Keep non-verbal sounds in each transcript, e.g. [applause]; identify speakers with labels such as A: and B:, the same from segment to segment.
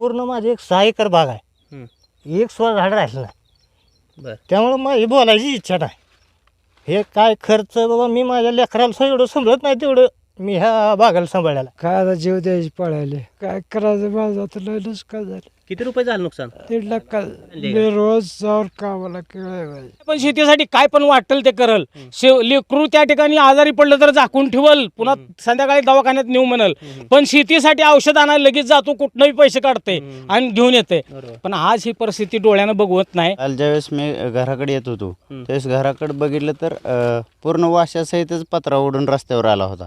A: पूर्ण माझी एक सहा एकर बाग आहे.
B: हं.
A: एक सुद्धा झाड राहिलं नाही.
B: बर.
A: त्यामुळं माझी बोलायची इच्छा नाही. हे काय खर्च बाबा मी माझ्या लेकराला एवढं समजत नाही तेवढं. मी ह्या बागाला सांभाळायला.
C: काय आता जीव द्यायची पळायले काय करायचं? माझं आता लय नुसकान झालं.
B: किती रुपये झालं नुकसान?
C: दीड लाख का मी रोज जाऊन कामाला केळाय
D: पण शेतीसाठी काय पण वाटेल ते करल. शेव लेकरू त्या ठिकाणी आजारी पडलं तर झाकून ठेवल. पुन्हा संध्याकाळी दवाखान्यात नेऊ म्हणल. पण शेतीसाठी औषध आणायला लगेच जातो कुठनंही पैसे काढते आणि घेऊन येते. पण आज ही परिस्थिती डोळ्यानं बघवत नाही.
E: काल ज्यावेळेस मी घराकडे येत होतो. त्यावेळेस घराकडे बघितलं तर अ, पूर्ण वाशासहितच पत्रा उडून रस्त्यावर आला होता.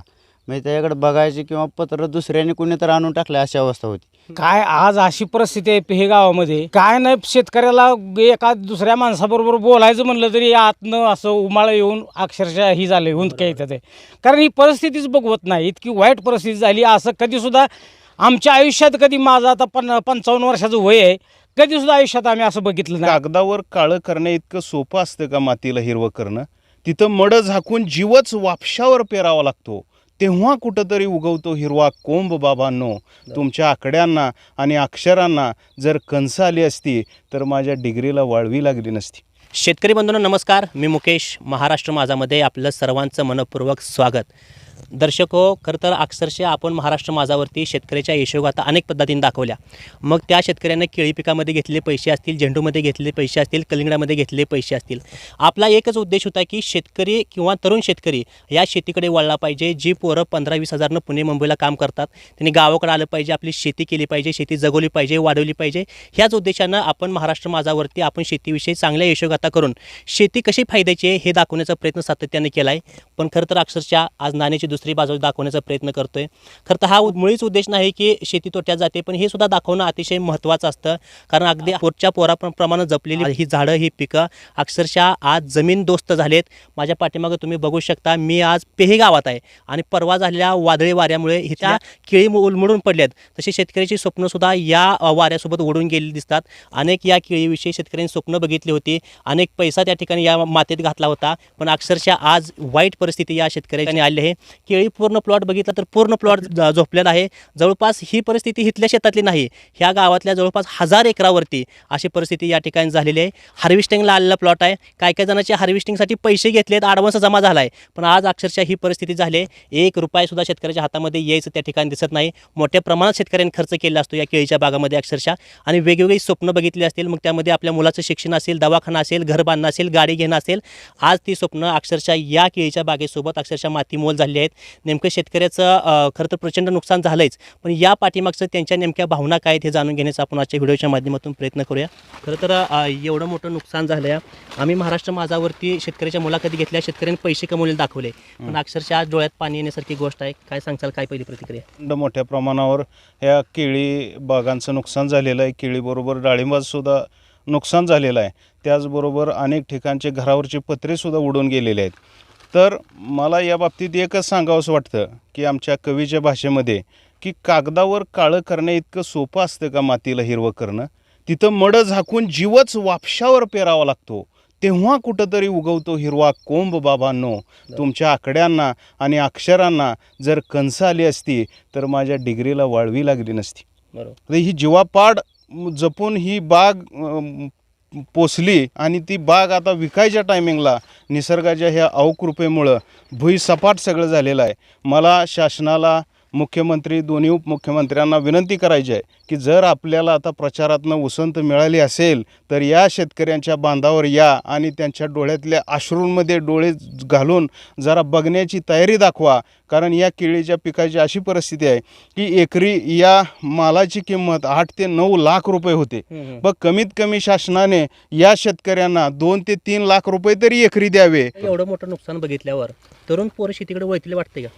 E: म्हणजे त्याच्याकडे बघायचे किंवा पत्र दुसऱ्याने कुणी तर आणून टाकले अशी अवस्था होती.
D: काय आज अशी परिस्थिती आहे हे गावामध्ये. काय नाही शेतकऱ्याला एका दुसऱ्या माणसाबरोबर बोलायचं म्हणलं तरी आतनं असं उमाळ येऊन अक्षरशः ही झाले हुंदक्या येतात आहे. कारण ही परिस्थितीच बघवत नाही इतकी वाईट परिस्थिती झाली. असं कधी सुद्धा आमच्या आयुष्यात कधी माझं आता पन पंचावन्न वर्षाचं वय आहे कधी सुद्धा आयुष्यात आम्ही असं बघितलं नाही.
F: कागदावर काळं करणं इतकं सोपं असतं का मातीला हिरवं करणं? तिथं मड झाकून जीवच वापशावर पेरावा लागतो. तेव्हा कुठंतरी उगवतो हिरवा कोंब बाबांनो. तुमच्या आकड्यांना आणि अक्षरांना जर कंस आली असती तर माझ्या डिग्रीला वाळवी लागली नसती.
B: शेतकरी बंधूंना नमस्कार. मी मुकेश महाराष्ट्र माझामध्ये आपलं सर्वांचं मनपूर्वक स्वागत. दर्शक हो खरं तर अक्षरशः आपण महाराष्ट्र माझावरती शेतकऱ्याच्या यशोगाथा अनेक पद्धतीने दाखवल्या. मग त्या शेतकऱ्यांना केळी पिकामध्ये घेतले पैसे असतील झेंडूमध्ये घेतले पैसे असतील कलिंगडामध्ये घेतले पैसे असतील. आपला एकच उद्देश होता की शेतकरी किंवा तरुण शेतकरी या शेतीकडे वळला पाहिजे. जी पोरं पंधरा वीस हजारनं पुणे मुंबईला काम करतात त्यांनी गावाकडे आलं पाहिजे आपली शेती केली पाहिजे शेती जगवली पाहिजे वाढवली पाहिजे. ह्याच उद्देशानं आपण महाराष्ट्र माझावरती आपण शेतीविषयी चांगल्या यशोगाथा करून शेती कशी फायद्याची आहे हे दाखवण्याचा प्रयत्न सातत्याने केला आहे पण खरं तर अक्षरशः आज नाण्याची दुसरी बाजू दाखवण्याचा प्रयत्न करतोय. खरं तर हा मुळीच उद्देश नाही की शेती तोट्यात जाते पण हे सुद्धा दाखवणं अतिशय महत्त्वाचं असतं. कारण अगदी पोटच्या पोराप्रमाणे जपलेली ही झाडं ही पिकं अक्षरशः आज जमीन दोस्त झालेत. माझ्या पाठीमागं तुम्ही बघू शकता मी आज पेहे गावात आहे आणि परवा झालेल्या वादळी वाऱ्यामुळे इथल्या केळी उलमडून पडल्यात. तशी शेतकऱ्याची स्वप्नसुद्धा या वाऱ्यासोबत उडून गेलेली दिसतात. अनेक या केळीविषयी शेतकऱ्यांनी स्वप्न बघितली होती. अनेक पैसा त्या ठिकाणी या मातीत घातला होता. पण अक्षरशः आज वाईट परिस्थिती या शेतकऱ्यांनी आली आहे केळी पूर्ण प्लॉट बघितला तर पूर्ण प्लॉट झोपलेला आहे. जवळपास ही परिस्थिती इथल्या शेतातली नाही. ह्या गावातल्या जवळपास हजार एकरावरती अशी परिस्थिती या ठिकाणी झालेली आहे. हार्वेस्टिंगला आलेला प्लॉट आहे. काय काय जणांचे हार्वेस्टिंगसाठी पैसे घेतलेत ॲडव्हान्स जमा झाला आहे पण आज अक्षरशः ही परिस्थिती झाली आहे. एक रुपयासुद्धा शेतकऱ्याच्या हातामध्ये यायचं त्या ठिकाणी दिसत नाही. मोठ्या प्रमाणात शेतकऱ्यांनी खर्च केला असतो या केळीच्या बागामध्ये अक्षरशः. आणि वेगवेगळी स्वप्न बघितली असतील. मग त्यामध्ये आपल्या मुलाचं शिक्षण असेल दवाखाना असेल घर बांधणं असेल गाडी घेणं असेल. आज ती स्वप्न अक्षरशः या केळीच्या बागेसोबत अक्षरशः मातीमोल झाली आहेत. नेमकं शेतकऱ्याचं खरं तर प्रचंड नुकसान झालंच पण या पाठीमागचं त्यांच्या नेमक्या भावना काय आहेत हे जाणून घेण्याचा आपण आजच्या व्हिडिओच्या माध्यमातून प्रयत्न करूया. खरं तर एवढं मोठं नुकसान झालं आहे आम्ही महाराष्ट्र माझावरती शेतकऱ्याच्या मुलाखती घेतल्या शेतकऱ्यांनी पैसे कमवलेले दाखवले. पण अक्षरशः आज डोळ्यात पाणी येण्यासारखी गोष्ट आहे. काय सांगचाल काय पहिली प्रतिक्रिया?
F: मोठ्या प्रमाणावर ह्या केळी बागांचं नुकसान झालेलं आहे. केळीबरोबर डाळिंबाचं सुद्धा नुकसान झालेलं आहे. त्याचबरोबर अनेक ठिकाणचे घरावरचे पत्रेसुद्धा उडून गेलेले आहेत. तर मला या बाबतीत एकच सांगावंसं वाटतं की आमच्या कवीच्या भाषेमध्ये की कागदावर काळं करणं इतकं सोपं असतं का मातीला हिरवं करणं? तिथं मडं झाकून जीवच वापशावर पेरावा लागतो. तेव्हा कुठंतरी उगवतो हिरवा कोंब बाबांनो. तुमच्या आकड्यांना आणि अक्षरांना जर कंस आली असती तर माझ्या डिग्रीला वाळवी लागली नसती.
B: बरोबर.
F: तर ही जीवापाड जपून ही बाग पोचली आणि ती बाग आता विकायच्या टायमिंगला निसर्गाच्या ह्या अवकृपेमुळं भुईसपाट सगळं झालेलं आहे. मला शासनाला मुख्यमंत्री दोन्ही उपमुख्यमंत्र्यांना विनंती करायची आहे की जर आपल्याला आता प्रचारातनं उसंत मिळाली असेल तर या शेतकऱ्यांच्या बांधावर या आणि त्यांच्या डोळ्यातल्या अश्रूंमध्ये डोळे घालून जरा बघण्याची तयारी दाखवा. कारण या केळीच्या पिकाची अशी परिस्थिती आहे की एकरी या मालाची किंमत आठ ते नऊ लाख रुपये होते. मग कमीत कमी शासनाने या शेतकऱ्यांना दोन ते तीन लाख रुपये तरी एकरी द्यावे.
B: एवढं मोठं नुकसान बघितल्यावर तरुण पोरं शेतीकडे वळतील वाटते का?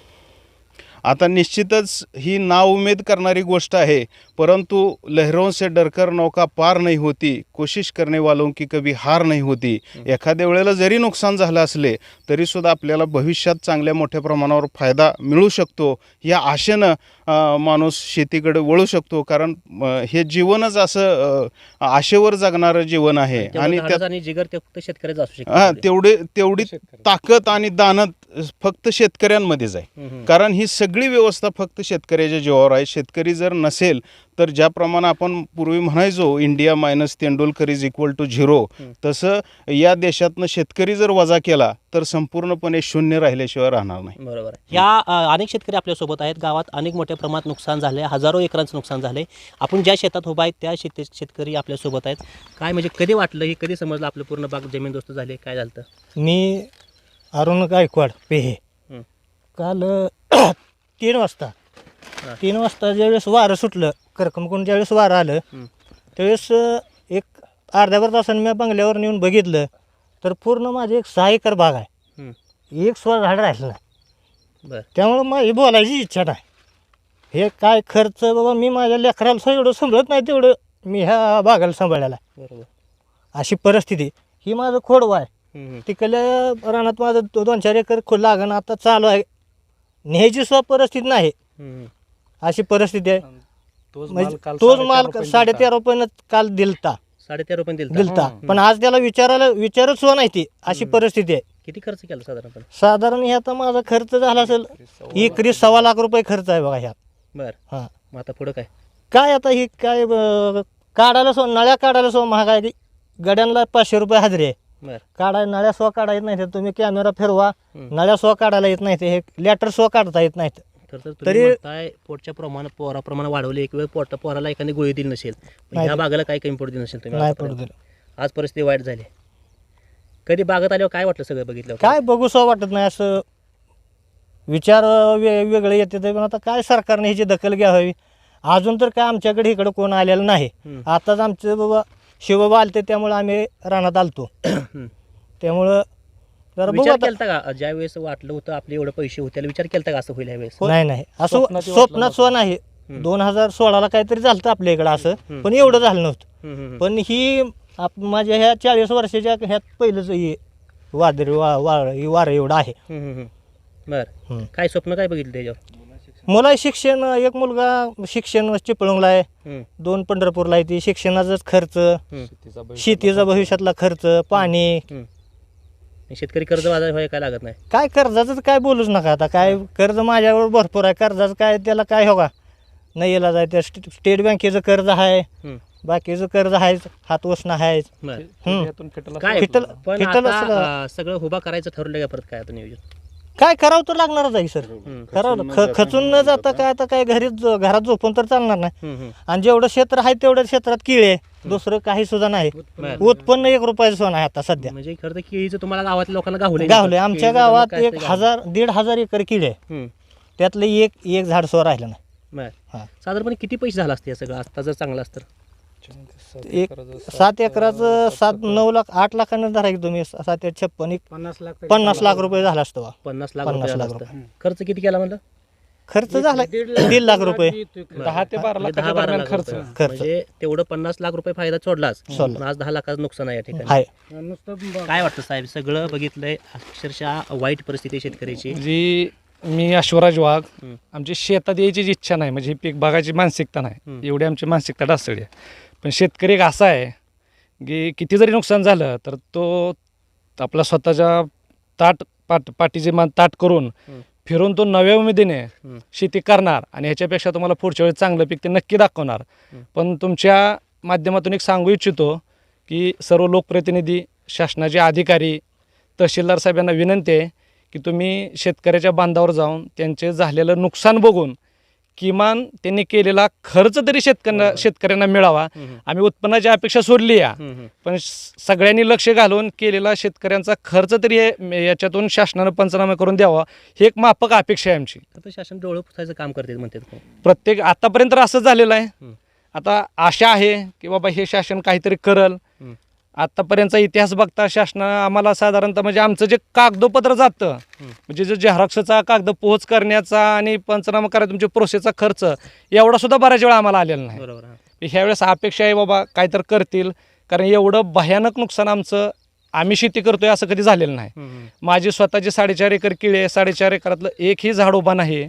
F: आता निश्चितच ही नाउमेद करणारी गोष्ट आहे परंतु लहरों से डरकर नौका पार नाही होती कोशिश करने वालों की कभी हार नाही होती. एखाद्या वेळेला जरी नुकसान झालं असले तरीसुद्धा आपल्याला भविष्यात चांगल्या मोठ्या प्रमाणावर फायदा मिळू शकतो. या आशेनं माणूस शेतीकडे वळू शकतो कारण हे जीवनच असं आशेवर जगणारं जीवन आहे. आणि त्यात
B: जिगर ते फक्त शेतकऱ्याचं असू
F: हा
B: शकतो
F: तेवढे तेवढी ताकद आणि दानत फक्त शेतकऱ्यांमध्येच आहे. कारण ही सगळी व्यवस्था फक्त शेतकऱ्याच्या जीवावर आहे. शेतकरी जर नसेल तर ज्याप्रमाणे आपण पूर्वी म्हणायचो India minus Tendulkar is equal to zero. तसं या देशातनं शेतकरी जर वजा केला तर संपूर्णपणे शून्य राहिल्याशिवाय राहणार नाही.
B: बरोबर आहे. या अनेक शेतकरी आपल्यासोबत आहेत. गावात अनेक मोठ्या प्रमाणात नुकसान झाले हजारो एकरांचं नुकसान झाले आपण ज्या शेतात उभा आहेत त्या शेत शेतकरी आपल्यासोबत आहेत. काय म्हणजे कधी वाटलं हे कधी समजलं आपलं पूर्ण बाग जमीनदोस्त झाले? काय झालं?
A: मी अरुण गायकवाड पेहे
B: हं.
A: काल [clears throat] तीन वाजता
B: हा.
A: तीन वाजता ज्यावेळेस वारं सुटलं करकमकडून ज्यावेळेस वारं आलं
B: हं.
A: त्यावेळेस अ, एक अर्ध्याभर तासाने मी बंगल्यावर नेऊन बघितलं तर पूर्ण माझी एक सहा एकर बाग आहे
B: हं.
A: एक सुद्धा झाड राहिलं नाही
B: बरं
A: त्यामुळं माझी बोलायची इच्छा नाही हे काय खर्च बाबा मी माझ्या लेकराला एवढं सांभाळत नाही तेवढं मी ह्या बागाला सांभाळायला.
B: बरोबर
A: अशी परिस्थिती ही माझं खोडवा आहे. तिकडल्या रानात माझं दो- दोन चार एकर खो लागण आता चालू आहे. न्यायची सुद्धा परिस्थिती नाही. अशी परिस्थिती आहे.
C: तोच
A: म्हणजे तोच माल साडे तेरा रुपयानं काल दिलता.
B: साडेतेरा रुपये दिलं
A: दिलता. पण आज त्याला विचारायला विचारच सुद्धा नाही ती. अशी परिस्थिती आहे.
B: किती खर्च केला साधारणपणे
A: साधारण हे आता माझा खर्च झाला असेल एकरी सव्वा लाख रुपये खर्च आहे बघा ह्यात.
B: बरं.
A: हां.
B: मग आता पुढं काय?
A: काय आता ही काय अं, काढायला सो नळ्या काढायला सो महाग आहे ती. गड्यांना पाचशे रुपये हजरी आहे.
B: बरं.
A: काढाय नळ्या स्व काढा येत नाही तर तुम्ही कॅमेरा फिरवा. नळ्या स्व काढायला येत नाही हे लेटर स्व काढता येत नाहीत.
B: तर तर
A: तरी-
B: म्हणताय पोटच्या प्रमाण पोराप्रमाणे वाढवले. एक वेळ पोट पोराला एखादी गोळी दिली नसेल. ह्या बागाला काही कमी पडू दिली नसेल तुम्ही आज परिस्थिती वाईट झाली. कधी बागत आल्यावर काय वाटलं सगळं बघितलं
A: काय बघू सो वाटत नाही. असं विचार वेगळे येते ते पण आता काय सरकारने ह्याची दखल घ्यावी? अजून तर काय आमच्याकडे इकडं कोण आलेलं नाही. आताच आमचे बाबा शिवबाबा आलते त्यामुळे आम्ही रानात आलतो. त्यामुळं जरा बघू
B: विचार
A: आता
B: केलता का ज्या वेळेस वाटलं होतं आपले एवढे पैसे होते त्याला विचार केलता का असं होईल यावेळेस
A: नाही नाही असं
C: स्वप्नातही
A: स्वप्नात नाही. दोन हजार सोळाला काहीतरी झालं आपल्या इकडं असं. पण एवढं झालं नव्हतं. पण ही आप माझ्या ह्या चाळीस वर्षाच्या ह्यात पहिलंच हे वादळी वा वा हे वारं एवढं आहे.
B: बरं
A: हम्म.
B: काय स्वप्न काय बघितलं त्याच्यावर
A: मुला शिक्षण एक मुलगा शिक्षण चिपळूणला आहे. दोन पंढरपूरला आहे ती. शिक्षणाचाच खर्च शेतीचा भविष्यातला खर्च. पाणी.
B: शेतकरी कर्ज बाजार व्हायला काय लागत नाही?
A: काय कर्जाचं काय बोलूच नका आता. काय कर्ज माझ्यावर भरपूर आहे. कर्जाचं काय त्याला काय हो का? नाही येला जाय त्या स्टे- स्टेट बँकेचं कर्ज आहे बाकीचं कर्ज आहेच हात वसणं आहेच फिटल-
B: सगळं उभा करायचं ठरवलं का परत काय आता नियोजन?
A: काय करावं तर लागणारच आहे सर. करावं ख खचून न जाता काय आता काय घरी ज- घरात झोपून तर चालणार नाही. आणि जेवढं क्षेत्र आहे तेवढ्या क्षेत्रात किळे दुसरं काही सुद्धा नाही. उत्पन्न एक रुपयाचं सोन आहे आता सध्या.
B: म्हणजे खरं तर केळीचं तुम्हाला गावातल्या लोकांना गावले
A: गावले आमच्या गावात एक हजार दीड हजार एकर किळे आहे. त्यातलं एक एक झाड सो राहिलं नाही. हा.
B: साधारणपणे किती पैसे झाला असते सगळं? आता जर चांगलं असतं
A: एक सात एकराचं सात नऊ लाख आठ लाखाने धरा की तुम्ही. सात एक छप्पन एक
C: पन्नास लाख
A: पन्नास लाख रुपये झाला असतो बा.
B: पन्नास लाख
A: पन्नास
B: रुपये
A: लाख
B: झाला असतं खर्च किती केला म्हणलं?
A: खर्च झाला दीड लाख रुपये.
C: दहा ते बारा
B: म्हणजे
C: लाखाच्या
B: दहा बारा
C: दरम्यान
B: लाख
C: खर्च.
B: रुपये.
A: खर्च.
B: म्हणजे तेवढं पन्नास लाख रुपये फायदा सोडलाच.
A: सोडला.
B: पण आज दहा लाखाचं नुकसान आहे या ठिकाणी.
A: आहे.
B: काय वाटतं साहेब? सगळं बघितलंय अक्षरशः वाईट परिस्थिती आहे शेतकऱ्याची.
C: जी मी अश्वराज वाघ
B: हम्म.
C: आमची शेतात यायचीच इच्छा नाही म्हणजे ही पीक बागाची मानसिकता नाही. एवढी आमची मानसिकता डासळी आहे. पण शेतकरी एक असा आहे की किती जरी नुकसान झालं तर तो आपला स्वतःच्या ताट पाट पाठीचे मान ताट करून. फिरून तो नव्या उमेदीने. शेती करणार आणि ह्याच्यापेक्षा तुम्हाला पुढच्या वेळी चांगलं पीक ते नक्की दाखवणार. पण तुमच्या माध्यमातून एक सांगू इच्छितो की सर्व लोकप्रतिनिधी शासनाचे अधिकारी तहसीलदार साहेबांना विनंती आहे की तुम्ही शेतकऱ्याच्या बांधावर जाऊन त्यांचे झालेलं नुकसान बघून किमान त्यांनी केलेला खर्च तरी शेतकऱ्यांना शेतकऱ्यांना मिळावा. आम्ही उत्पन्नाची अपेक्षा सोडली या. पण सगळ्यांनी लक्ष घालून केलेला शेतकऱ्यांचा खर्च तरी याच्यातून शासनानं पंचनामा करून द्यावा. ही एक माफक अपेक्षा आहे आमची.
B: आता शासन डोळं पुसायचं काम करते म्हणतात
C: प्रत्येक आतापर्यंत असं झालेलं आहे. आता आशा आहे की बाबा हे शासन काहीतरी करल.
B: हम्म.
C: आतापर्यंतचा इतिहास बघता शासनानं आम्हाला साधारणतः म्हणजे आमचं जे कागदोपत्र जातं. म्हणजे जे झेरॉक्सचा कागद पोहोच करण्याचा आणि पंचनामा करायचा तुमच्या प्रोसेसचा खर्च एवढा सुद्धा बऱ्याच वेळा आम्हाला आलेला नाही
B: बरोबर.
C: ह्यावेळेस अपेक्षा आहे बाबा काहीतरी करतील कारण एवढं भयानक नुकसान आमचं आम्ही शेती करतोय असं कधी झालेलं नाही. माझी स्वतःची साडेचार एकर किळे आहे साडेचार एकरातलं एकही झाड उभा नाही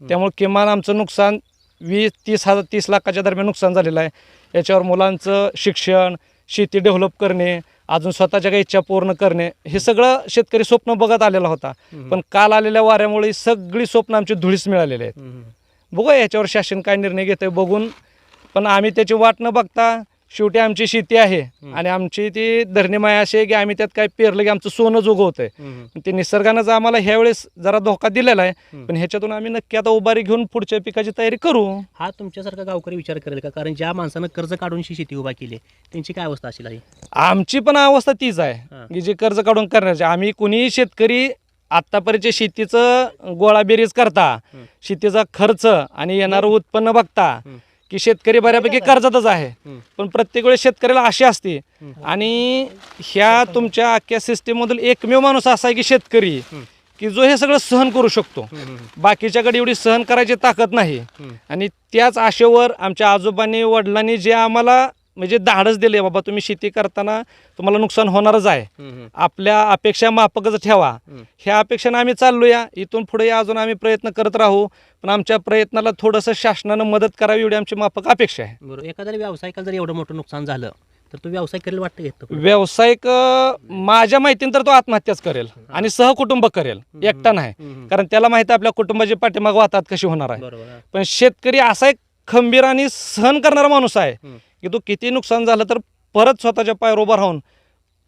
C: त्यामुळे किमान आमचं नुकसान वीस तीस हजार तीस लाखाच्या दरम्यान नुकसान झालेलं आहे याच्यावर मुलांचं शिक्षण शेती डेव्हलप करणे अजून स्वतःच्या काही इच्छा पूर्ण करणे हे सगळं शेतकरी स्वप्न बघत आलेला होता. पण काल आलेल्या वाऱ्यामुळे सगळी स्वप्न आमची धुळीस मिळालेली आहेत. बघूया याच्यावर शासन काय निर्णय घेतंय बघून. पण आम्ही त्याची वाट न बघता शेवटी आमची शेती आहे आणि आमची ती धरणीमाय अशी आहे की आम्ही त्यात काय पेरलं की आमचं सोनं जोगवतंय. ते निसर्गानंच आम्हाला ह्यावेळेस जरा धोका दिलेला आहे. पण ह्याच्यातून आम्ही नक्की आता उभारी घेऊन पुढच्या पिकाची तयारी करू.
B: हा तुमच्यासारखा गावकरी विचार करेल का? कारण ज्या माणसानं कर्ज काढून शेती उभा केली त्यांची काय अवस्था असेल आहे
C: आमची पण अवस्था तीच आहे. की जे कर्ज काढून करण्याचे. आम्ही कुणीही शेतकरी आत्तापर्यंत शेतीचं गोळाबेरीज करता. शेतीचा खर्च आणि येणारं उत्पन्न बघता. की शेतकरी बऱ्यापैकी कर्जातच आहे. पण प्रत्येक वेळेस शेतकऱ्याला आशी असते. आणि ह्या तुमच्या अख्ख्या सिस्टीममधील एकमेव माणूस असा आहे की शेतकरी. की जो हे सगळं सहन करू शकतो. बाकीच्याकडे एवढी सहन करायची ताकद नाही. आणि त्याच आशेवर आमच्या आजोबांनी वडिलांनी जे आम्हाला म्हणजे धाडस दिले बाबा तुम्ही शेती करताना तुम्हाला नुकसान होणारच आहे. आपल्या अपेक्षा माफकच ठेवा. ह्या अपेक्षानं आम्ही चाललोया. इथून पुढे अजून आम्ही प्रयत्न करत राहू. पण आमच्या प्रयत्नाला थोडंसं शासनानं मदत करावी एवढी आमची माफक अपेक्षा आहे.
B: बरोबर एखाद्या व्यावसायिकाला जर एवढं मोठं नुकसान झालं तर तो व्यवसाय करेल वाटतं घेतं
C: व्यावसायिक माझ्या माहितीनं तर तो आत्महत्याच करेल आणि सहकुटुंब करेल. एकटा नाही. कारण त्याला माहिती आपल्या कुटुंबाची पाठीमाग वाहतात कशी होणार आहे. पण शेतकरी असा एक खंबीर आणि सहन करणारा माणूस आहे. की तो किती नुकसान झालं तर परत स्वतःच्या पायावर उभा राहून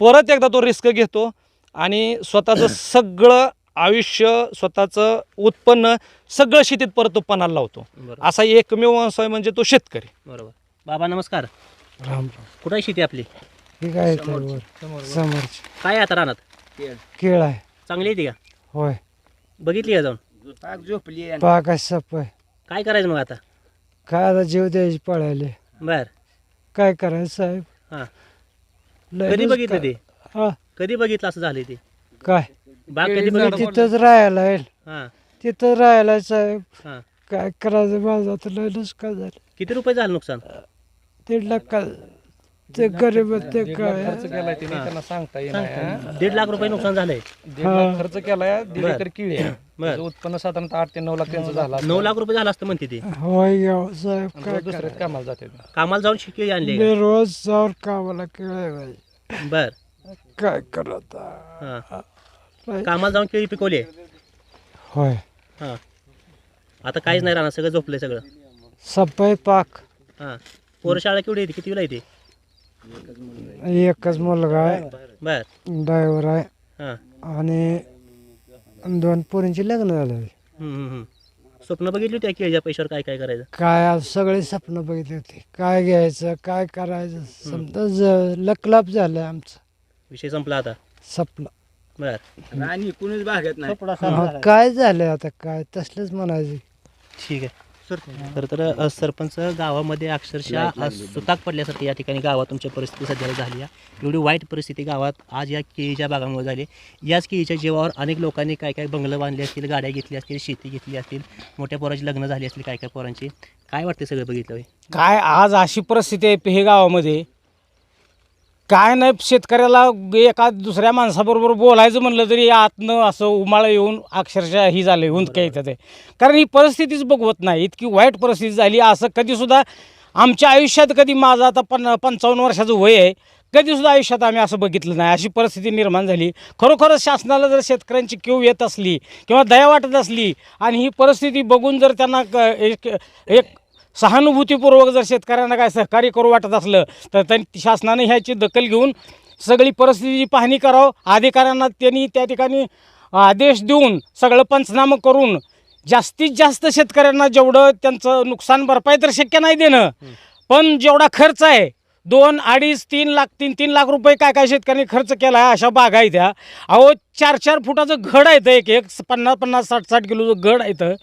C: परत एकदा तो रिस्क घेतो आणि स्वतःचं [clears throat] सगळं आयुष्य स्वतःचं उत्पन्न सगळं शेतीत परत तो पणाला लावतो असा एकमेव आहे म्हणजे तो शेतकरी.
B: बरोबर. बाबा नमस्कार.
D: राम
B: कुठं आहे शेती आपली?
D: ठीक आहे समोरची.
B: काय आहे आता रानात?
D: केळ आहे.
B: चांगली येते का?
D: होय.
B: बघितली का जाऊन?
D: पाकाश सप आहे.
B: काय करायचं मग आता?
D: काय आता जीव द्यायची पळायले.
B: बर.
D: काय करायचं साहेब?
B: हा.
D: लय
B: कधी बघितलं ते?
D: हा.
B: कधी बघितलं असं झालं ते?
D: काय?
B: बाग कधी बघितली?
D: तिथंच राहायला येईल.
B: हा.
D: तिथं राहायला साहेब.
B: हा.
D: काय करायचं? माझं आता लय नुसका झालं.
B: किती रुपये झालं नुकसान?
D: दीड लाख का ते गरीब ते काय?
C: खर्च केलाय त्यांनी त्यांना सांगता येणार
B: दीड लाख रुपये नुकसान झालंय.
C: दीड लाख खर्च केलाय दीड. एकर किळी आहे. [coughs] त्याचं उत्पन्न साधारणतः आठ ते नऊ लाख त्यांचं झालं.
B: नऊ लाख रुपये झालं असतं म्हणते ते.
D: होय गाव साहेब
C: आणि
D: काय
C: रोज दुसऱ्याच कामाला जाते
B: कामाला जाऊन शिकली आणले
D: मी रोज जाऊन कामाला बाई
B: बर.
D: काय करत
B: हा. कामाला जाऊन केळी पिकवली.
D: होय.
B: हा. आता काहीच नाही राहणार सगळं झोपलंय सगळं.
D: सफाई पाक.
B: हा. पोरं शाळा केवढी येते कितीला येते
D: एकच मुलगा आहे.
B: बर.
D: ड्रायव्हर आहे.
B: हा.
D: आणि दोन पोरींची लग्न झालं.
B: हम्म, हम्म, हम्म. स्वप्न बघितली होती केळीच्या पैशावर काय काय करायचं?
D: काय आज सगळे स्वप्न बघितले होते. काय घ्यायचं काय करायचं? समजा ज- लकलाप झालं आमचं.
B: विषय संपला आता?
D: स्वप्न
B: बर.
D: हा, काय झालं आता? काय? तसलंच म्हणायचं.
B: ठीक आहे. तर तर अ, सरपंच गावामध्ये अक्षरशः सुताक पडल्यासारखी या ठिकाणी गावात तुमची परिस्थिती सध्या झाली आहे. एवढी वाईट परिस्थिती गावात आज या केळीच्या बागांमुळे झाली. याच केळीच्या जीवावर अनेक लोकांनी काय काय बंगलं बांधले असतील गाड्या घेतल्या असतील शेती घेतली असतील मोठ्या पोराची लग्न झाली असतील काय काय पोरांची. काय वाटते सगळं बघितलं होय?
D: काय आज अशी परिस्थिती आहे पेहे गावामध्ये. काय नाही शेतकऱ्याला एका दुसऱ्या माणसाबरोबर बोलायचं म्हणलं तरी आतनं असं उमाळं येऊन अक्षरशः ही झालं हुंद काय येतं ते. कारण ही परिस्थितीच बघवत नाही इतकी वाईट परिस्थिती झाली. असं कधीसुद्धा आमच्या आयुष्यात कधी माझं आता पन पंचावन्न वर्षाचं वय आहे कधीसुद्धा आयुष्यात आम्ही असं बघितलं नाही. अशी परिस्थिती निर्माण झाली. खरोखरच शासनाला जर शेतकऱ्यांची किव येत असली किंवा दया वाटत असली आणि ही परिस्थिती बघून जर त्यांना क- एक एक सहानुभूतीपूर्वक जर शेतकऱ्यांना काय सहकार्य करू वाटत असलं तर त्यांनी शासनाने ह्याची दखल घेऊन सगळी परिस्थितीची पाहणी करावं. अधिकाऱ्यांना त्यांनी त्या ठिकाणी आदेश देऊन सगळं पंचनामं करून जास्तीत जास्त शेतकऱ्यांना जेवढं त्यांचं नुकसान भरपाई तर शक्य नाही देणं पण जेवढा खर्च आहे दोन अडीच तीन लाख तीन तीन लाख रुपये काय काय शेतकऱ्यांनी खर्च केला आहे अशा बागा आहेत त्या अहो चार चार फुटाचं घड आहे इथं एक एक पन्नास पन्नास साठ साठ किलोचं घड आहे इथं.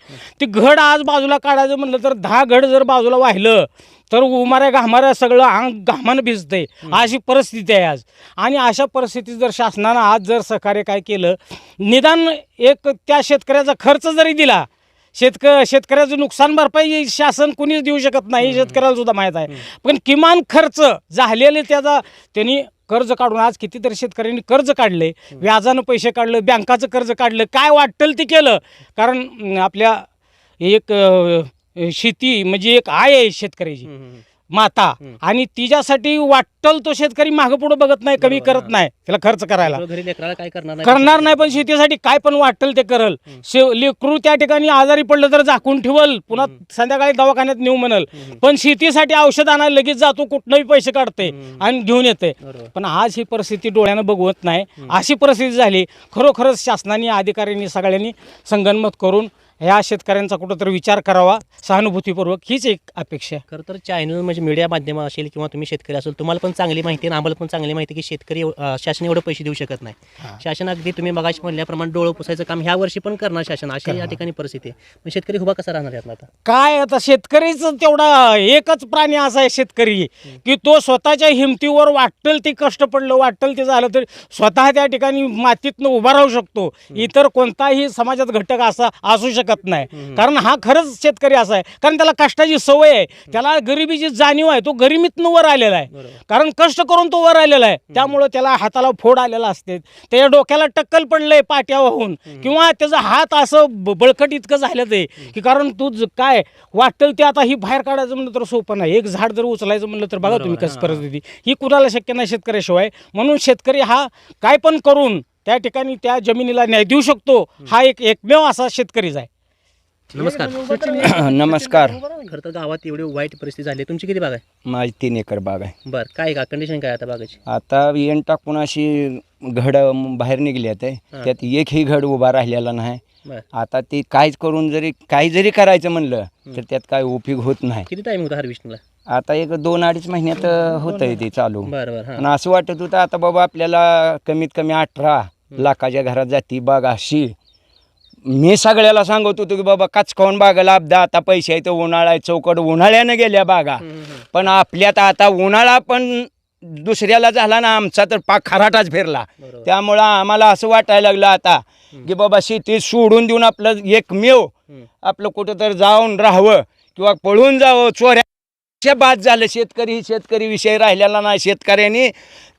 D: ते घड आज बाजूला काढायचं म्हणलं तर दहा घड जर बाजूला वाहिलं तर उमाऱ्या घामाऱ्या सगळं अंग घामानं भिजतंय. अशी परिस्थिती आहे आज. आणि अशा परिस्थितीत जर शासनानं आज जर सहकार्य काय केलं निदान एक त्या शेतकऱ्याचा खर्च जरी दिला शेतक शेतकऱ्याचं नुकसान भरपाई शासन कुणीच देऊ शकत नाही शेतकऱ्याला सुद्धा माहीत आहे. पण किमान खर्च झालेले त्याचा त्यांनी कर्ज काढून आज कितीतरी शेतकऱ्यांनी कर्ज काढले व्याजानं पैसे काढलं बँकाचं कर्ज काढलं काय वाटेल ते केलं. कारण आपल्या एक शेती म्हणजे एक आय आहे शेतकऱ्याची. माता. आणि तिच्यासाठी वाटल तो शेतकरी मागं पुढे बघत नाही कमी करत. नाही त्याला खर्च करायला
B: लेकरं घरी लेकराला काय करणार नाही
D: करणार नाही पण शेतीसाठी काय पण वाटल ते करल. शे लेकरू त्या ठिकाणी आजारी पडलं तर झाकून ठेवल पुन्हा. संध्याकाळी दवाखान्यात नेऊ म्हणल. पण शेतीसाठी औषध आणायला लगेच जातो कुठनंही पैसे काढते. आणि घेऊन येते
B: बरोबर
D: पण आज ही परिस्थिती डोळ्यानं बघवत नाही. अशी परिस्थिती झाली खरोखरच शासनाने अधिकाऱ्यांनी सगळ्यांनी संगनमत करून ह्या शेतकऱ्यांचा कुठंतरी विचार करावा सहानुभूतीपूर्वक हीच एक अपेक्षा आहे.
B: खरं तर चॅनल म्हणजे मीडिया माध्यम असेल किंवा तुम्ही शेतकरी असेल तुम्हाला पण चांगली माहिती आहे आणि आम्हाला पण चांगली माहिती की शेतकरी अं, शासन एवढं पैसे देऊ शकत नाही. शासन अगदी तुम्ही मगाशी म्हणल्याप्रमाणे डोळं पुसायचं काम ह्या वर्षी पण करणार शासन अशी या ठिकाणी परिस्थिती आहे. पण शेतकरी उभा कसा राहणार यातनं आता?
D: काय आता शेतकरीच तेवढा एकच प्राणी असा आहे शेतकरी की तो स्वतःच्या हिमतीवर वाटल ते कष्ट पडलं वाटल ते झालं तरी स्वतः त्या ठिकाणी मातीतनं उभा राहू शकतो. इतर कोणताही समाजात घटक असा असू शकत नाही. कारण हा खरंच शेतकरी असा आहे. कारण त्याला कष्टाची सवय आहे. त्याला गरिबीची जाणीव आहे तो गरिबीतनं वर आलेला आहे. कारण कष्ट करून तो वर आलेला आहे. त्यामुळं त्याला हाताला फोड आलेला असते. त्याच्या डोक्याला टक्कल पडलंय पाट्या वाहून किंवा त्याचा हात असं बळकट इतकं झालं ते की कारण तू काय वाटतं ते आता ही बाहेर काढायचं म्हणलं तर सोपं नाही. एक झाड जर उचलायचं म्हणलं तर बघा तुम्ही कसं परिस्थिती. ही. कुणाला शक्य नाही शेतकऱ्याशिवाय. म्हणून शेतकरी हा काय पण करून त्या ठिकाणी त्या जमिनीला न्याय देऊ शकतो. हा एक एकमेव असा शेतकरीच आहे. [clears throat]
B: नमस्कार.
G: नमस्कार.
B: खरं तर गावात एवढी वाईट परिस्थिती झाली. तुमची किती बाग आहे?
G: माझी तीन एकर बाग आहे.
B: बरं काय का? कंडिशन काय आता बागाची?
G: आता येण टाकून अशी घड बाहेर निघली आहे
B: हा.
G: त्यात एकही घड उभा राहिलेला नाही.
B: बरं.
G: आता ती काहीच करून जरी काही जरी करायचं म्हणलं तर त्यात काय उपयोग होत नाही.
B: किती टाईम होता हार्वेस्टिंगला
G: आता एक दोन अडीच महिन्यात होत आहे ते चालू.
B: बरं बरं हां.
G: पण असं वाटत होतं आता बाबा आपल्याला कमीत कमी अठरा लाखाच्या घरात जाती बाग अशी. मी सगळ्याला सांगत होतो की बाबा काचकावून बागाला अपदा आता पैसे आहे तर उन्हाळा आहे चौकट उन्हाळ्यानं गेल्या बागा. पण आपल्यात आता उन्हाळा पण दुसऱ्याला झाला ना आमचा तर पाक खराटाच फिरला. त्यामुळं आम्हाला असं वाटायला लागलं आता की बाबा शेती सोडून देऊन आपलं एकमेव. आपलं कुठं तर जाऊन राहावं किंवा पळून जावं. चोऱ्या बाद झालं शेतकरी शेतकरी विषय राहिलेला नाही. शेतकऱ्यांनी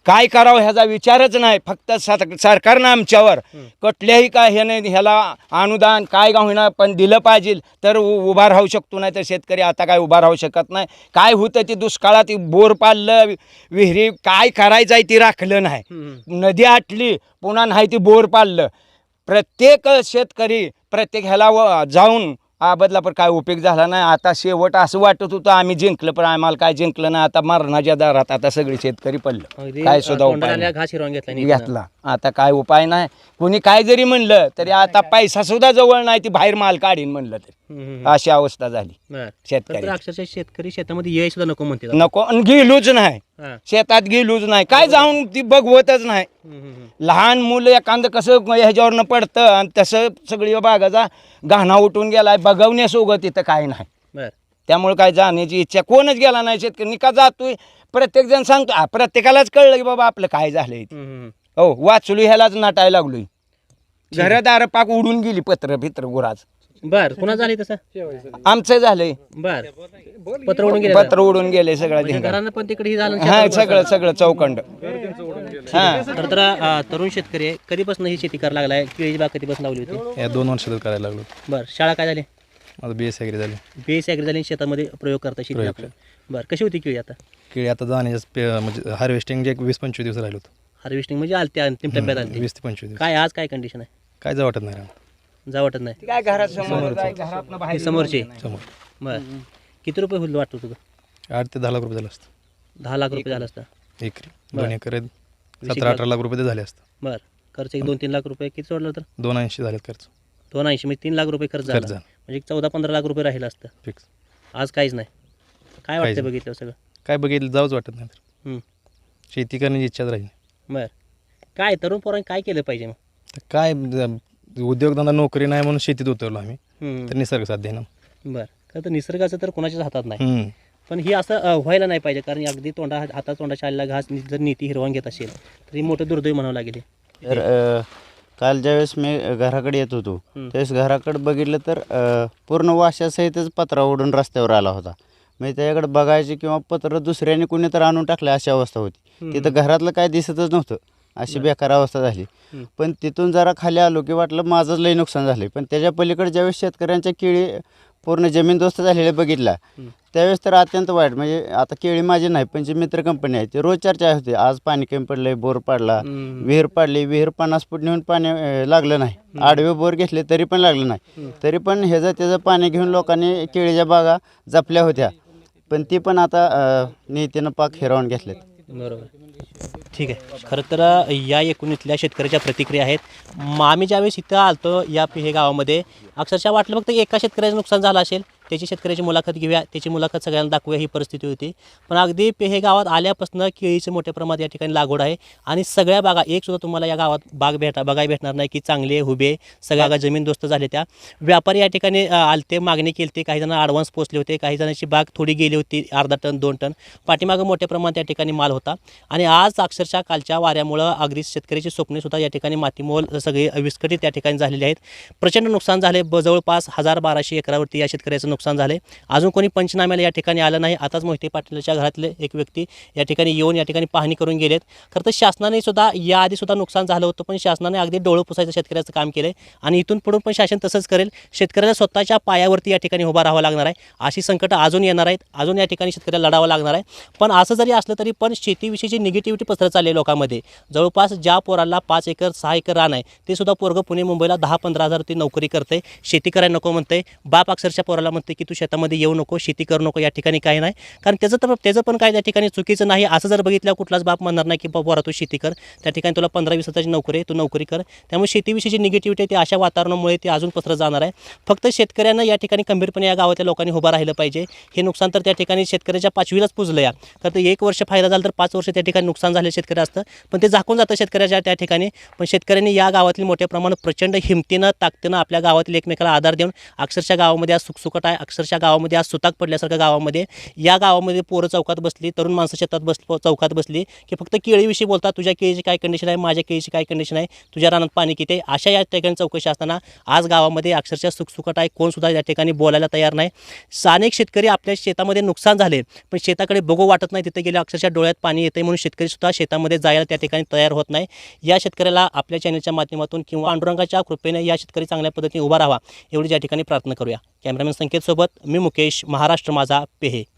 G: काय करावं ह्याचा विचारच नाही. फक्त सर सरकारनं आमच्यावर. कुठल्याही काय ह्याने ह्याला अनुदान काय का होईना पण दिलं पाहिजे तर उभा राहू शकतो. नाही तर शेतकरी आता काय उभा राहू शकत नाही. काय होतं ते दुष्काळात बोर पाडलं विहिरी काय करायचं आहे ती राखलं नाही. नदी आटली पुन्हा नाही ती बोर पाडलं. प्रत्येक शेतकरी प्रत्येक ह्याला व जाऊन आबदला पण काय उपयोग झाला नाही आता शेवट असं वाटत होतं आम्ही जिंकलं पण आम्हाला काय जिंकलं नाही आता मरणाच्या दारात आता सगळे शेतकरी पडलं काय सुद्धा उपाय नाही.
B: घास हिरवून घेतला.
G: घेतला आता काय उपाय नाही. कोणी काय जरी म्हणलं तरी आता पैसा सुद्धा जवळ नाही ती बाहेर माल काढीन म्हणलं तरी. अशी अवस्था झाली.
B: बरं. तर
G: शेतकरी
B: अक्षरशः शेतकरी शेतामध्ये ये सुद्धा नको म्हणते
G: नको आणि गेलोच नाही.
B: हां.
G: शेतात गेलोच नाही. काय जाऊन ती बघवतच नाही.
B: हम्म, हम्म, हम्म.
G: लहान मुलं एखादं कसं ह्याच्यावरनं पडतं आणि तसं सगळी बागाचा घाणा उठून गेलाय बघवण्यासोबत तिथं काय नाही.
B: बरं.
G: त्यामुळे काय जाण्याची इच्छा कोणच गेला नाही शेतकरी. का जातोय प्रत्येक जण सांगतो आ, प्रत्येकालाच कळलं की बाबा आपलं काय झालंय ते.
B: हम्म, हम्म.
G: हो वाचलो ह्यालाच नाटायला लागलोय. घरदार पाक उडून गेली पत्र भित्र गुराज
B: बर कुणा झाली तसं?
G: आमचं झालंय.
B: बर. पत्र उडून गेले
G: पत्र उडून गेले सगळं
B: म्हणजे
G: धिंगाणा.
B: घरानं पण तिकडे हे झालं
G: हा सगळं सगळं चौकंड हा.
B: तर तर अं, तरुण शेतकरी आहे कधीपासून ही शेती करायला लागलाय? केळीची बाग कधीपासून लावली होती?
H: या दोन वर्षात करायला लागलो.
B: बर शाळा काय झाली?
H: माझं बी एस ॲग्री झाली.
B: बी एस ॲग्री झाली आणि शेतामध्ये प्रयोग करता शेती. आपलं. बर कशी होती केळी आता?
H: केळी आता जाण्याच्या पे- म्हणजे हार्वेस्टिंग जे एक वीस पंचवीस दिवस राहिलो होतो.
B: हार्वेस्टिंग म्हणजे आलते अंतिम टप्प्यात आलते.
H: वीस ते पंचवीस दिवस.
B: काय आज काय कंडिशन आहे?
H: काय जा वाटत नाही.
B: जा वाटत नाही.
G: काय घरात समोर जाय, घरातनं
B: हे
G: बाहेर
B: समोरचे.
H: समोर.
B: बर. किती रुपये होईल वाटतं तुझं?
H: आठ ते दहा लाख रुपये झालं असतं.
B: दहा लाख रुपये झालं असतं.
H: एकरी दोन. एकर आहेत. सतरा
B: एक
H: अठरा लाख. रुपये ते झाले असतं.
B: बर. खर्च एक दोन तीन लाख रुपये किती सोडलं तर?
H: दोन ऐंशी झालेत खर्च.
B: दोन ऐंशी म्हणजे तीन लाख रुपये खर्च
H: खर्च
B: झाला.
H: झाला.
B: म्हणजे चौदा पंधरा लाख रुपये राहिलं असतं.
H: फिक्स.
B: आज काहीच नाही. काय
H: काहीच
B: वाटतं
H: नाही.
B: बघितलं सगळं?
H: काय बघितलं जाऊच वाटत नाही तर.
B: हम्म.
H: शेती करण्याची इच्छाच राहील
B: बर काय तरुण पोरांनी काय केलं पाहिजे मग
H: तर काय ज- उद्योगधंदा नोकरी नाही म्हणून शेतीत उतरलो आम्ही
B: हम्म.
H: तर निसर्ग साध्य ना
B: बर खरं तर निसर्गाचं तर कोणाच्याच हातात नाही
H: हम्म.
B: पण ही असं अ, व्हायला नाही पाहिजे कारण अगदी तोंडा हातात तोंडाच्या आलेला घास नि- जर नीती हिरवून घेत असेल तर ही मोठं दुर्दैव म्हणावं लागेल हे.
E: तर अ, काल ज्यावेळेस मी घराकडे येत होतो. त्यावेळेस घराकडे बघितलं तर अ, पूर्ण वाशासहितच पत्रा उडून रस्त्यावर आला होता म्हणजे त्याच्याकडे बघायचे किंवा पत्र दुसऱ्याने कुणी तर आणून टाकलं अशी अवस्था होती. तिथं घरातलं काय दिसतच नव्हतं. अशी बेकार अवस्था झाली. पण तिथून जरा खाली आलो की वाटलं माझंच लई नुकसान झालं पण त्याच्या पलीकडे ज्यावेळेस शेतकऱ्यांच्या केळी पूर्ण जमीनदोस्त झालेल्या बघितल्या
B: हं.
E: त्यावेळेस तर अत्यंत वाईट. म्हणजे आता केळी माझी नाही पण जी मित्र कंपनी आहे ती रोज चर्चा होती. आज पाणी कमी पडलंय बोर पडला. विहीर पाडली विहीर पन्नास फूट नेऊन पाणी लागलं नाही. आडवे बोर घेतले तरी पण लागलं नाही. तरी पण ह्याचं त्याचं पाणी घेऊन लोकांनी केळीच्या बागा जपल्या होत्या. पण ती पण आता अं, नीतीनं पाक हिरावून घेतलेत.
B: बरोबर. ठीक आहे. खरं तर या एकूणीतल्या शेतकऱ्याच्या प्रतिक्रिया आहेत. मग आम्ही ज्यावेळेस इथं आलतो या हे गावामध्ये अक्षरशः वाटलं फक्त एका शेतकऱ्याचं नुकसान झालं असेल. त्याची शेतकऱ्याची मुलाखत घेऊया. त्याची मुलाखत सगळ्यांना दाखवूया ही परिस्थिती होती. पण अगदी पेहे गावात आल्यापासून केळीचे मोठ्या प्रमाणात या ठिकाणी लागवड आहे. आणि सगळ्या बागा एक सुद्धा तुम्हाला या गावात बाग भेटा बघायला भेटणार नाही की चांगले हुबे सगळ्या बागा जमीनदोस्त झाले त्या. व्यापारी या ठिकाणी आलते मागणी केली ते काही जण ॲडव्हान्स पोचले होते. काही जणांची बाग थोडी गेली होती अर्धा टन दोन टन. पाठीमागं मोठ्या प्रमाणात या ठिकाणी माल होता. आणि आज अक्षरशः कालच्या वाऱ्यामुळं अगदी शेतकऱ्याची स्वप्ने सुद्धा या ठिकाणी मातीमोल सगळे विस्कटीत या ठिकाणी झालेले आहेत. प्रचंड नुकसान झाले जवळपास हजार बाराशे एकरावरती या शेतकऱ्याचं नुकसान झाले. अजून कोणी पंचनाम्याला या ठिकाणी आलं नाही. आताच मोहिते पाटीलच्या घरातले एक व्यक्ती या ठिकाणी येऊन या ठिकाणी पाहणी करून गेलेत. खरं तर शासनाने सुद्धा याआधी सुद्धा नुकसान झालं होतं पण शासनाने अगदी डोळं पुसायचं शेतकऱ्याचं काम केलं आणि इथून पुढून पण शासन तसंच करेल. शेतकऱ्याला स्वतःच्या पायावरती या ठिकाणी उभा राहावं लागणार आहे. अशी संकटं अजून येणार आहेत. अजून या ठिकाणी शेतकऱ्याला लढावं लागणार आहे. पण असं जरी असलं तरी पण शेतीविषयीची निगेटिव्हिटी पसरत चालली आहे लोकांमध्ये जवळपास ज्या पोराला पाच एकर सहा एकर रान आहे ते सुद्धा पोरगं पुणे मुंबईला दहा पंधरा हजार ती नोकरी करते शेती करायला नको म्हणते बाप अक्षरशः पोराला म्हणते की तू शेतामध्ये येऊ नको शेती करू नको या ठिकाणी काही नाही. कारण त्याचं तर त्याचं पण काय त्या ठिकाणी चुकीचं नाही. असं जर बघितलं कुठलाच बाप म्हणणार नाही की बाबा तू शेती कर. त्या ठिकाणी तुला पंधरा वीस हजारची नोकरी आहे तू नोकरी कर. त्यामुळे शेतीविषयीची निगेटिव्हिटी आहे ती अशा वातावरणामुळे ती अजून पसरत जाणार आहे. फक्त शेतकऱ्यांना या ठिकाणी खंबीरपणे या गावातल्या लोकांनी उभं राहिलं पाहिजे. हे नुकसान तर त्या ठिकाणी शेतकऱ्याच्या पाचवीलाच पुजलं या. कारण ते एक वर्ष फायदा झाला तर पाच वर्ष त्या ठिकाणी नुकसान झालं शेतकरी असतं. पण ते झाकून जातं शेतकऱ्याच्या त्या ठिकाणी. पण शेतकऱ्यांनी या गावातील मोठ्या प्रमाणात प्रचंड हिमतीनं ताकदीनं आपल्या गावातील एकमेकाला आधार देऊन अक्षरशः गावामध्ये आज सुखसुखट आहे. अक्षरशः गावामध्ये आज सुताक पडल्यासारखं गावामध्ये. या गावामध्ये पोरं चौकात बसली तरुण माणसं शेतात बस चौकात बसली की फक्त केळीविषयी बोलतात तुझ्या केळीची काय कंडिशन आहे माझ्या केळीची काय कंडिशन आहे तुझ्या रानात पाणी किती आहे? अशा या ठिकाणी चौकशी असताना आज गावामध्ये अक्षरशः सुखसुखट आहे कोणसुद्धा या ठिकाणी बोलायला तयार नाही. स्थानिक शेतकरी आपल्या शेतामध्ये नुकसान झाले पण शेताकडे बघू वाटत नाही तिथे गेले अक्षरशः डोळ्यात पाणी येते म्हणून शेतकरीसुद्धा शेतामध्ये जायला त्या ठिकाणी तयार होत नाही. या शेतकऱ्याला आपल्या चॅनलच्या माध्यमातून किंवा पांडुरंगाच्या कृपेने या शेतकरी चांगल्या पद्धतीने उभा राहावा एवढी या ठिकाणी प्रार्थना करूया. कॅमेरामॅन संकेतसोबत मी मुकेश महाराष्ट्र माझा पेहे.